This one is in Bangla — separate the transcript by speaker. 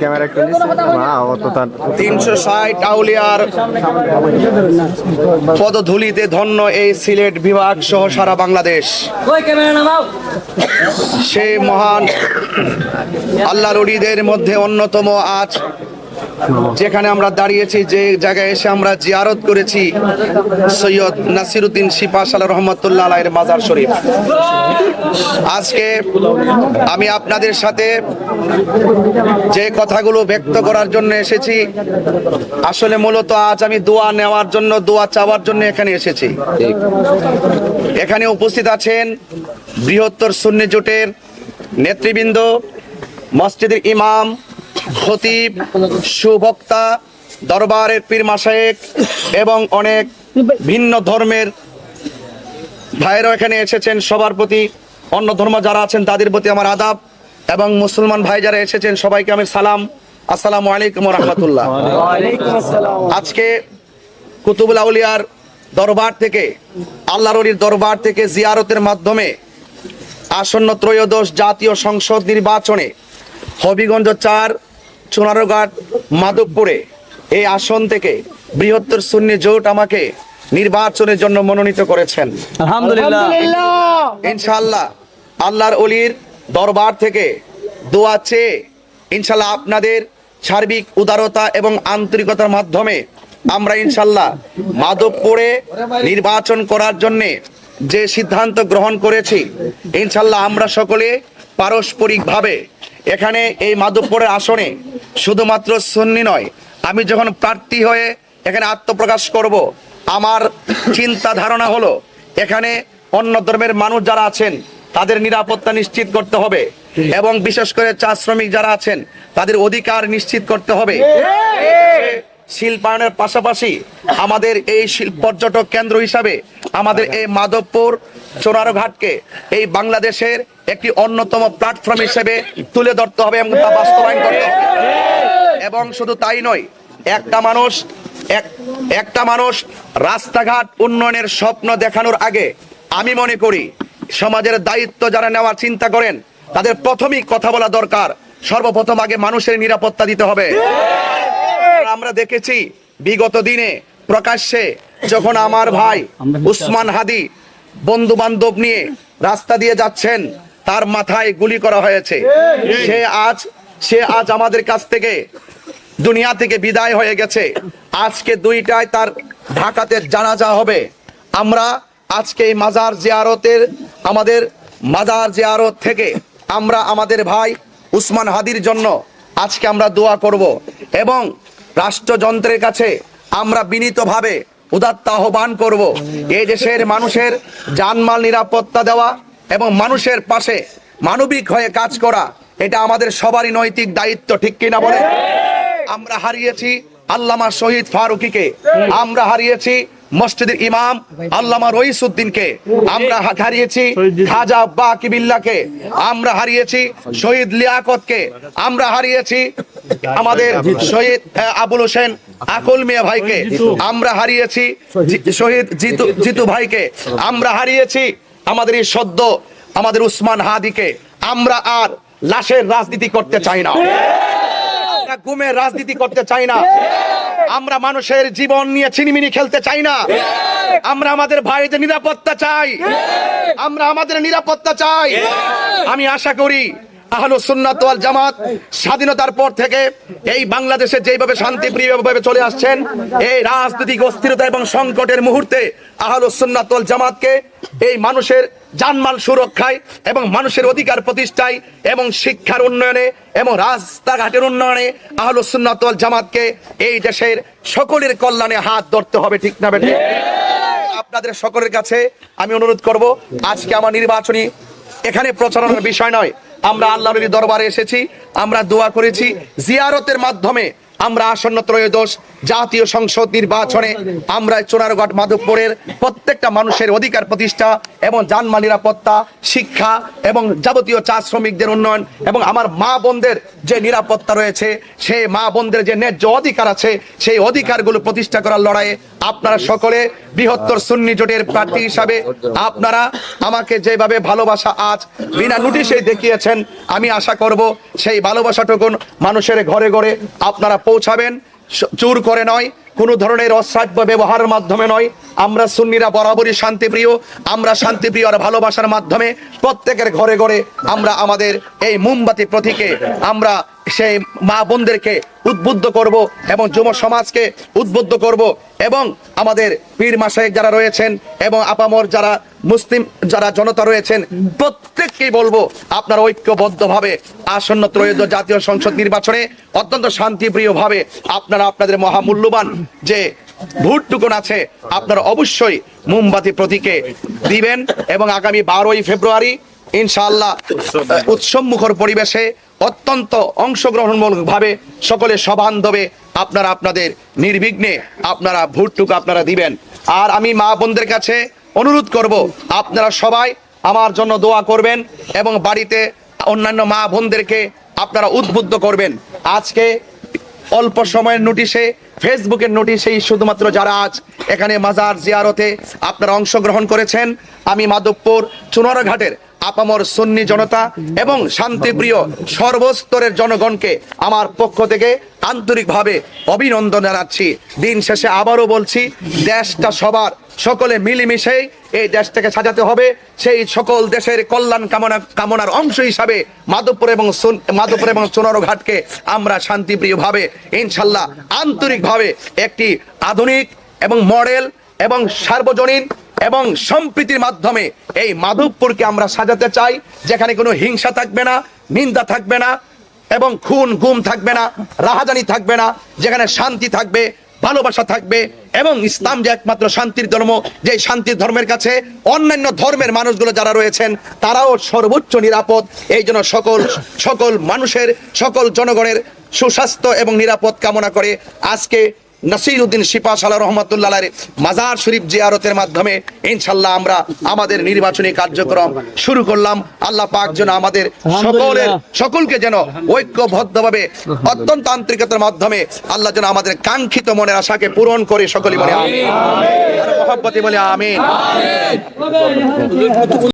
Speaker 1: ক্যামেরা
Speaker 2: তিনশো ষাট আউলিয়ার পদধূলিতে ধন্য এই সিলেট বিভাগ সহ সারা বাংলাদেশ। সে মহান আল্লাহর মধ্যে অন্যতম আজ যেখানে আমরা দাঁড়িয়েছি, যে জায়গায় এসে আমরা জিয়ারত করেছি সৈয়দ নাসিরুদ্দিন শিপা সাল্লাহ রহমতুল্লাহ আলাইয়ের মাজার শরীফ। আজকে আমি আপনাদের সাথে যে কথাগুলো ব্যক্ত করার জন্য এসেছি, আসলে মূলত আজ আমি দোয়া নেওয়ার জন্য, দোয়া চাওয়ার জন্য এখানে এসেছি। এখানে উপস্থিত আছেন বৃহত্তর সুন্নি জোটের নেতৃবৃন্দ, মসজিদের ইমাম খতিব সুবক্তা দরবারের পীর মাসায়েক এবং অনেক ভিন্ন ধর্মের ভাইয়েরাও এখানে এসেছেন। সবার প্রতি অন্য ধর্ম যারা আছেন তাদের প্রতি আমার আদাব এবং মুসলমান ভাই যারা এসেছেন সবাইকে আমি সালাম। আসসালামু আলাইকুম রহমতুল্লাহ আজকে কুতুবুল আউলিয়ার দরবার থেকে আল্লাহর অলির দরবার থেকে জিয়ারতের মাধ্যমে আসন্ন ত্রয়োদশ জাতীয় সংসদ নির্বাচনে হবিগঞ্জ চার চুনারঘাট মাধবপুরে এই আসন থেকে বৃহত্তর সুন্নি জোট আমাকে নির্বাচনের জন্য মনোনীত করেছেন।
Speaker 3: আলহামদুলিল্লাহ।
Speaker 2: ইনশাআল্লাহ আল্লাহর অলির দরবার থেকে দোয়া চেয়ে ইনশাল্লাহ আপনাদের সার্বিক উদারতা এবং আন্তরিকতার মাধ্যমে আমরা ইনশাল্লাহ মাধবপুরে নির্বাচন করার জন্যে যে সিদ্ধান্ত গ্রহণ করেছি ইনশাল্লাহ আমরা সকলে পারস্পরিকভাবে। এখানে এই মাধবপুরের আসনে শুধুমাত্র সুন্নি নয়, আমি যখন প্রার্থী হয়ে এখানে আত্মপ্রকাশ করব, আমার চিন্তা ধারণা হলো, এখানে অন্য ধর্মের মানুষ যারা আছেন, তাদের নিরাপত্তা নিশ্চিত করতে হবে এবং বিশেষ করে চা শ্রমিক যারা আছেন, তাদের অধিকার নিশ্চিত করতে হবে। শিল্পায়নের পাশাপাশি আমাদের এই শিল্প পর্যটক কেন্দ্র হিসাবে আমাদের এই মাধবপুর চোরারঘাটকে, এই বাংলাদেশের একটি অন্যতম প্ল্যাটফর্ম হিসেবে তুলে ধরতে হবে এবং তা বাস্তবায়ন করতে হবে। এবং শুধু তাই নয় একটা মানুষ এক একটা মানুষ রাস্তাঘাট উন্নয়নের স্বপ্ন দেখানোর আগে আমি মনে করি সমাজের দায়িত্ব যারা নেওয়ার চিন্তা করেন তাদের প্রথমেই কথা বলা দরকার সর্বপ্রথম আগে মানুষের নিরাপত্তা দিতে হবে। আমরা দেখেছি বিগত দিনে প্রকাশ্যে যখন আমার ভাই উসমান হাদি বন্ধু বান্ধব নিয়ে রাস্তা দিয়ে যাচ্ছেন তার মাথায় গুলি করা হয়েছে। সে আজ সে আজ আমাদের কাছ থেকে দুনিয়া থেকে বিদায় হয়ে গেছে। আজকে দুইটায় তার ঢাকাতে জানাজা হবে। আমরা আজকে এই মাজার জিয়ারতের, আমাদের মাজার জিয়ারত থেকে আমরা আমাদের ভাই উসমান হাদির জন্য আজকে আমরা দোয়া করব এবং রাষ্ট্রযন্ত্রের কাছে আমরা বিনীতভাবে উদাত্ত আহ্বান করব। এই দেশের মানুষের জানমাল নিরাপত্তা দেওয়া এবং মানুষের পাশে মানবিক হয়ে কাজ করা, এটা আমাদের সবারই নৈতিক দায়িত্ব, ঠিক কিনা বলে? আমরা হারিয়েছি আল্লামা শহীদ ফারুকিকে, আমরা হারিয়েছি মসজিদের ইমাম আল্লামা রইসুদ্দিনকে, আমরা হারিয়েছি খাজা বাকিবিল্লাকে, আমরা হারিয়েছি শহীদ লিয়াকতকে, আমরা হারিয়েছি আমাদের শহীদ আবুল হোসেন আকুল মিয়া ভাইকে, আমরা হারিয়েছি শহীদ জিতু জিতু ভাইকে, আমরা হারিয়েছি আমাদের এই সদ্য আমাদের উসমান হাদিকে আমরা আর লাশের রাজনীতি করতে চাই না। আমরা গুমের রাজনীতি করতে চাই না। আমরা মানুষের জীবন নিয়ে ছিনিমিনি খেলতে চাই না। আমরা আমাদের ভাইদের নিরাপত্তা চাই। আমরা আমাদের নিরাপত্তা চাই। আমি আশা করি আহলু সুন্নাত ওয়াল জামাত স্বাধীনতার পর থেকে এই বাংলাদেশে যেভাবে শান্তিপ্রিয়ভাবে চলে আসছেন, এই রাজনৈতিক অস্থিরতা এবং সংকটের মুহূর্তে আহলু সুন্নাত ওয়াল জামাতকে এই মানুষের জানমাল সুরক্ষায় এবং মানুষের অধিকার প্রতিষ্ঠায় এবং শিক্ষার উন্নয়নে এবং রাস্তাঘাটের উন্নয়নে আহলু সুন্নাত ওয়াল জামাতকে এই দেশের সকলের কল্যাণে হাত ধরতে হবে, ঠিক না বেঠিক আপনাদের সকলের কাছে আমি অনুরোধ করব, আজকে আমার নির্বাচনী এখানে প্রচারণার বিষয় নয় আমরা আল্লাহ নবীর দরবারে এসেছি আমরা দোয়া করেছি। জিয়ারতের মাধ্যমে আমরা আসন্ন ত্রয়োদশ জাতীয় সংসদ নির্বাচনে আমরা চোরারঘাট মাধবপুরের প্রত্যেকটা মানুষের অধিকার প্রতিষ্ঠা এবং যানমাল নিরাপত্তা, শিক্ষা এবং যাবতীয় চা শ্রমিকদের উন্নয়ন এবং আমার মা বোনদের যে নিরাপত্তা রয়েছে সেই মা বোনদের যে ন্যায্য অধিকার আছে, সেই অধিকারগুলো প্রতিষ্ঠা করার লড়াইয়ে আপনারা সকলে বৃহত্তর সুন্নি জোটের প্রার্থী হিসাবে আপনারা আমাকে যেভাবে ভালোবাসা আজ বিনা নোটিশে দেখিয়েছেন, আমি আশা করব সেই ভালোবাসাটুকুন মানুষের ঘরে ঘরে আপনারা পৌঁছাবেন। চুর করে নয়, কোনো ধরনের অশ্রাব্য ব্যবহারের মাধ্যমে নয়। আমরা সুন্নিরা বরাবরই শান্তিপ্রিয়, আমরা শান্তিপ্রিয় আর ভালোবাসার মাধ্যমে প্রত্যেকের ঘরে ঘরে আমরা আমাদের এই মোমবাতি প্রতীকে আমরা সেই মা বোনদেরকে উদ্বুদ্ধ করব এবং যুব সমাজকে উদ্বুদ্ধ করব এবং আমাদের পীর মাসায়েক যারা রয়েছেন এবং আপামর যারা মুসলিম যারা জনতা রয়েছেন, প্রত্যেককেই বলব আপনারা ঐক্যবদ্ধভাবে আসন্ন ত্রয়োদশ জাতীয় সংসদ নির্বাচনে অত্যন্ত শান্তিপ্রিয়ভাবে আপনারা আপনাদের মহামূল্যবান যে ভোটটুকুন আছে, আপনারা অবশ্যই মোমবাতি প্রতীকে দিবেন এবং আগামী বারোই ফেব্রুয়ারি ইনশাআল্লাহ উৎসব মুখর পরিবেশে অত্যন্ত অংশগ্রহণমূলক ভাবে সকলে সবান্ধবে আপনারা আপনাদের নির্বিঘ্নে আপনারা ভোটটুকু আপনারা দিবেন। আর আমি মা বোনদের কাছে অনুরোধ করব আপনারা সবাই আমার জন্য দোয়া করবেন এবং বাড়িতে অন্যান্য মা বোনদেরকে আপনারা উদ্বুদ্ধ করবেন। আজকে অল্প সময়ের নোটিশে ফেসবুকের নোটিশেই শুধুমাত্র যারা আজ এখানে মাজার জিয়ারতে আপনারা অংশগ্রহণ করেছেন আমি মাধবপুর চুনারঘাটের আপামর সুন্নি জনতা এবং শান্তিপ্রিয় সর্বস্তরের জনগণকে আমার পক্ষ থেকে আন্তরিকভাবে অভিনন্দন জানাচ্ছি। দিন শেষে আবারও বলছি, দেশটা সবার, সকলে মিলেমিশে এই দেশটাকে সাজাতে হবে। সেই সকল দেশের কল্যাণ কামনা কামনার অংশ হিসাবে মাধবপুর এবং মাধবপুর এবং সোনারঘাটকে আমরা শান্তিপ্রিয়ভাবে, ইনশাল্লাহ আন্তরিকভাবে একটি আধুনিক এবং মডেল এবং সার্বজনীন এবং সম্প্রীতির মাধ্যমে এই মাধবপুরকে আমরা সাজাতে চাই, যেখানে কোনো হিংসা থাকবে না, নিন্দা থাকবে না, এবং খুন, গুম থাকবে না, রাহাজানি থাকবে না, যেখানে শান্তি থাকবে, ভালোবাসা থাকবে, এবং ইসলাম যে একমাত্র শান্তির ধর্ম যে শান্তির ধর্মের কাছে অন্যান্য ধর্মের মানুষগুলো যারা রয়েছেন, তারাও সর্বোচ্চ নিরাপদ। এই জন্য সকল সকল মানুষের, সকল জনগণের সুস্বাস্থ্য এবং নিরাপদ কামনা করে আজকে নাসির উদ্দিন শিপা সালা রহমতুল্লাহ মাজার শরীফ জিয়ারতের মাধ্যমে ইনশাল্লাহ আমরা আমাদের নির্বাচনী কার্যক্রম শুরু করলাম। আল্লাহ পাক যেন আমাদের সকলের সকলকে যেন ঐক্যবদ্ধভাবে অত্যন্ত আন্তরিকতার মাধ্যমে আল্লাহ যেন আমাদের কাঙ্ক্ষিত মনের আশাকে পূরণ করে সকলে বলে আর বলে আমিন।